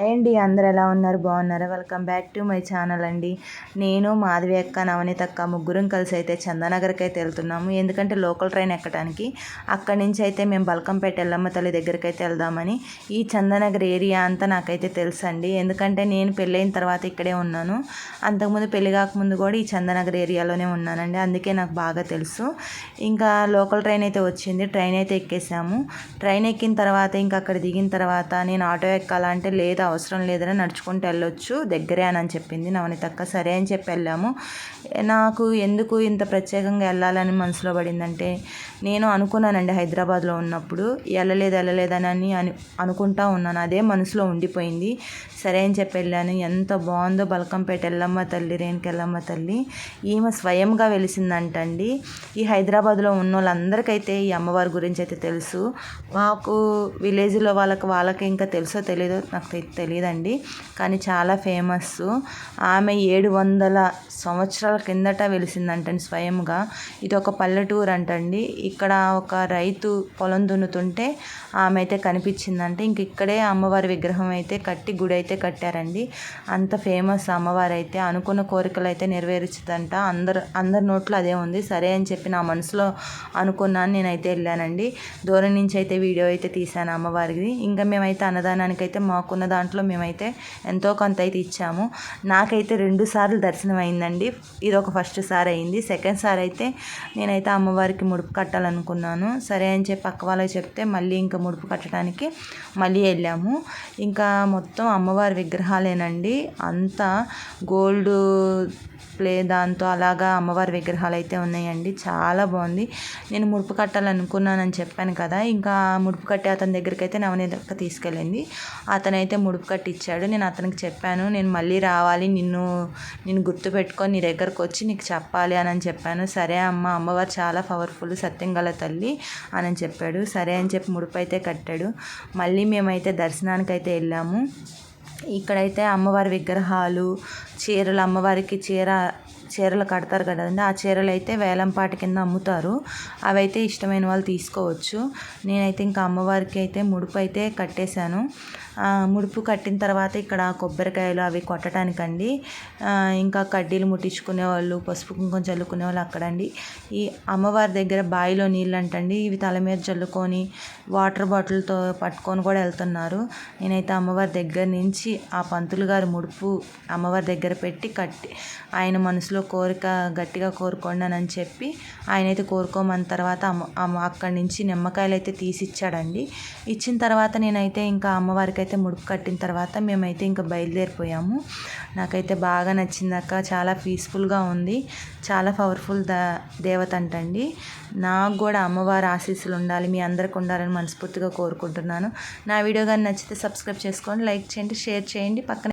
అండి అందరు ఎలా ఉన్నారు? బాగున్నారా? Welcome back to my channel అండి. నేను మాధవి అక్క నవనీత అక్క ముగ్గురం కలిసి అయితే చందానగర్కి అయితే వెళ్తున్నాము. ఎందుకంటే లోకల్ ట్రైన్ ఎక్కడానికి అక్కడి నుంచి అయితే మేము బల్కంపేట ఎల్లమ్మ తల్లి దగ్గరికి అయితే వెళ్దామని ఈ చందానగర్ ఏరియా అంతా నాకైతే తెలుసు అండి ఎందుకంటే నేను పెళ్ళైన తర్వాత ఇక్కడే ఉన్నాను. అంతకుముందు పెళ్ళి కాకముందు కూడా ఈ చందానగర్ ఏరియాలోనే ఉన్నానండి. అందుకే నాకు బాగా తెలుసు. ఇంకా లోకల్ ట్రైన్ అయితే వచ్చింది. ట్రైన్ అయితే ఎక్కేసాము. ట్రైన్ ఎక్కిన తర్వాత ఇంకా అక్కడ దిగిన తర్వాత నేను ఆటో ఎక్కాలంటే లేదు. అవసరం లేదని నడుచుకుంటూ వెళ్ళొచ్చు. దగ్గరే అని చెప్పింది నవనితక్క. సరే అని చెప్పి వెళ్ళాము. నాకు ఎందుకు ఇంత ప్రత్యేకంగా వెళ్ళాలని మనసులో పడిందంటే నేను అనుకున్నానండి హైదరాబాద్లో ఉన్నప్పుడు. వెళ్ళలేదు వెళ్ళలేదని అని అనుకుంటా ఉన్నాను. అదే మనసులో ఉండిపోయింది. సరే అని చెప్పి వెళ్ళాను. ఎంత బాగుందో బలకంపేట ఎల్లమ్మ తల్లి రేణుకెళ్ళమ్మ తల్లి. ఈమె స్వయంగా వెలిసిందంటండి. ఈ హైదరాబాద్లో ఉన్న వాళ్ళందరికైతే ఈ అమ్మవారి గురించి అయితే తెలుసు. మాకు విలేజ్లో వాళ్ళకి వాళ్ళకి ఇంకా తెలుసో తెలీదో నాకు తెలియదండి కానీ చాలా ఫేమస్ ఆమె ఏడు వందల సంవత్సరాల కిందట వెలిసిందంటండి స్వయంగా. ఇది ఒక పల్లెటూరు అంటండి ఇక్కడ ఒక రైతు పొలం దున్నుతుంటే ఆమె అయితే కనిపించిందంటే ఇంక ఇక్కడే అమ్మవారి విగ్రహం అయితే కట్టి గుడి అయితే కట్టారండి. అంత ఫేమస్ అమ్మవారు అయితే అనుకున్న కోరికలు అయితే నెరవేర్చదంట. అందరు అందరి నోట్లో అదే ఉంది. సరే అని చెప్పి నా మనసులో అనుకున్నాను. నేనైతే వెళ్ళానండి. దూరం నుంచి అయితే వీడియో అయితే తీశాను అమ్మవారిది. ఇంకా మేమైతే అన్నదానానికి అయితే మాకున్న దాంట్లో దాంట్లో మేమైతే ఎంతో కొంత అయితే ఇచ్చాము. నాకైతే రెండు సార్లు దర్శనం అయిందండి ఇది ఒక ఫస్ట్ సారి అయింది. సెకండ్ సారి అయితే నేనైతే అమ్మవారికి ముడుపు కట్టాలనుకున్నాను. సరే అని చెప్పి పక్క వాళ్ళకి చెప్తే మళ్ళీ ఇంకా ముడుపు కట్టడానికి మళ్ళీ వెళ్ళాము. ఇంకా మొత్తం అమ్మవారి విగ్రహాలేనండి. అంతా గోల్డ్ ప్లే దాంతో అలాగా అమ్మవారి విగ్రహాలు అయితే ఉన్నాయండి. చాలా బాగుంది. నేను ముడుపు కట్టాలనుకున్నానని చెప్పాను కదా ఇంకా ముడుపు కట్టే అతని దగ్గరికి అయితే నవనీత తీసుకెళ్ళింది. అతనైతే ముడుపు కట్టి ఇచ్చాడు నేను అతనికి చెప్పాను నేను మళ్ళీ రావాలి. నిన్ను నేను గుర్తుపెట్టుకొని నీ దగ్గరకు వచ్చి నీకు చెప్పాలి అని చెప్పాను. సరే అమ్మ అమ్మవారు చాలా పవర్ఫుల్ సత్యం గల తల్లి అని చెప్పాడు. సరే అని చెప్పి ముడుపు అయితే కట్టాడు. మళ్ళీ మేమైతే దర్శనానికి అయితే వెళ్ళాము. ఇక్కడైతే అమ్మవారి విగ్రహాలు చీరలు అమ్మవారికి చీర చీరలు కడతారు కదండి ఆ చీరలు అయితే వేలంపాటి కింద అమ్ముతారు. అవైతే ఇష్టమైన వాళ్ళు తీసుకోవచ్చు. నేనైతే ఇంకా అమ్మవారికి అయితే ముడుపు అయితే కట్టేశాను. ముడుపు కట్టిన తర్వాత ఇక్కడ కొబ్బరికాయలు అవి కొట్టడానికండి. ఇంకా కడ్డీలు ముట్టించుకునే వాళ్ళు పసుపు కుంకుమ చల్లుకునే వాళ్ళు అక్కడండి. ఈ అమ్మవారి దగ్గర బావిలో నీళ్ళు అంటండి ఇవి తల మీద చల్లుకొని వాటర్ బాటిల్తో పట్టుకొని కూడా వెళ్తున్నారు. నేనైతే అమ్మవారి దగ్గర నుంచి ఆ పంతులు గారు ముడుపు అమ్మవారి దగ్గర పెట్టి కట్టి ఆయన మనసులో కోరిక గట్టిగా కోరుకోండి అని చెప్పి ఆయన అయితే కోరుకోమన్న తర్వాత అమ్మ అక్కడి నుంచి నిమ్మకాయలు అయితే తీసి ఇచ్చాడండి ఇచ్చిన తర్వాత నేనైతే ఇంకా అమ్మవారికి అయితే ముడుపు కట్టిన తర్వాత మేమైతే ఇంకా బయలుదేరిపోయాము. నాకైతే బాగా నచ్చిందాక చాలా పీస్ఫుల్గా ఉంది. చాలా పవర్ఫుల్ ద దేవత అంటండి నాకు కూడా అమ్మవారి ఆశీస్సులు ఉండాలి. మీ అందరికి ఉండాలని మనస్ఫూర్తిగా కోరుకుంటున్నాను. నా వీడియో కానీ నచ్చితే సబ్స్క్రైబ్ చేసుకోండి లైక్ చేయండి షేర్ చేయండి. పక్కన